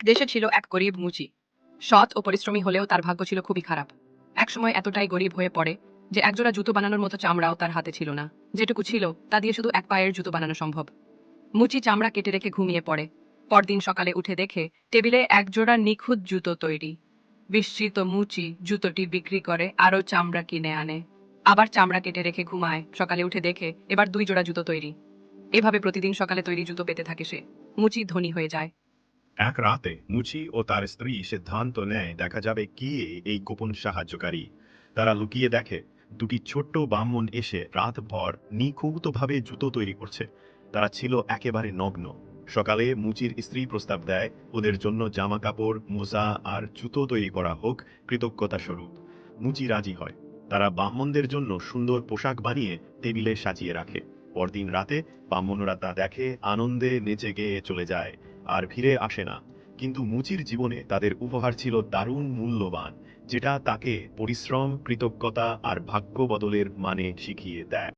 এক দেশে ছিল এক গরিব মুচি। সৎ ও পরিশ্রমী হলেও তার ভাগ্য ছিল খুবই খারাপ। একসময় এতটাই গরিব হয়ে পড়ে যে একজোড়া জুতো বানানোর মতো চামড়াও তার হাতে ছিল না। যেটুকু ছিল, তা দিয়ে শুধু এক পায়ের জুতো বানানো সম্ভব। মুচি চামড়া কেটে রেখে ঘুমিয়ে পড়ে। পরদিন সকালে উঠে দেখে টেবিলে একজোড়া নিখুঁত জুতো তৈরি। বিস্মিত মুচি জুতোটি বিক্রি করে আরও চামড়া কিনে আনে। আবার চামড়া কেটে রেখে ঘুমায়। সকালে উঠে দেখে এবার দুই জোড়া জুতো তৈরি। এভাবে প্রতিদিন সকালে তৈরি জুতো পেতে থাকে সে। মুচি ধনী হয়ে যায়। এক রাতে মুচি ও তার স্ত্রী সিদ্ধান্ত নেয় দেখা যাবে কে এই গোপন সাহায্যকারী তারা লুকিয়ে দেখে দুটি ছোট্ট ব্রাহ্মণ এসে রাতভর নিখুঁতভাবে জুতো তৈরি করছে তারা ছিল একেবারে নগ্ন সকালে মুচির স্ত্রী প্রস্তাব দেয় ওদের জন্য জামা কাপড় মোজা আর জুতো তৈরি করা হোক কৃতজ্ঞতা স্বরূপ মুচি রাজি হয় তারা ব্রাহ্মণদের জন্য সুন্দর পোশাক বানিয়ে টেবিলে সাজিয়ে রাখে পরদিন রাতে ব্রাহ্মণরা তা দেখে আনন্দে নেচে গেয়ে চলে যায় আর ফিরে আসে না। কিন্তু মুচির জীবনে তাদের উপহার ছিল দারুণ মূল্যবান, যেটা তাকে পরিশ্রম, কৃতজ্ঞতা আর ভাগ্য বদলের মানে শিখিয়ে দেয়।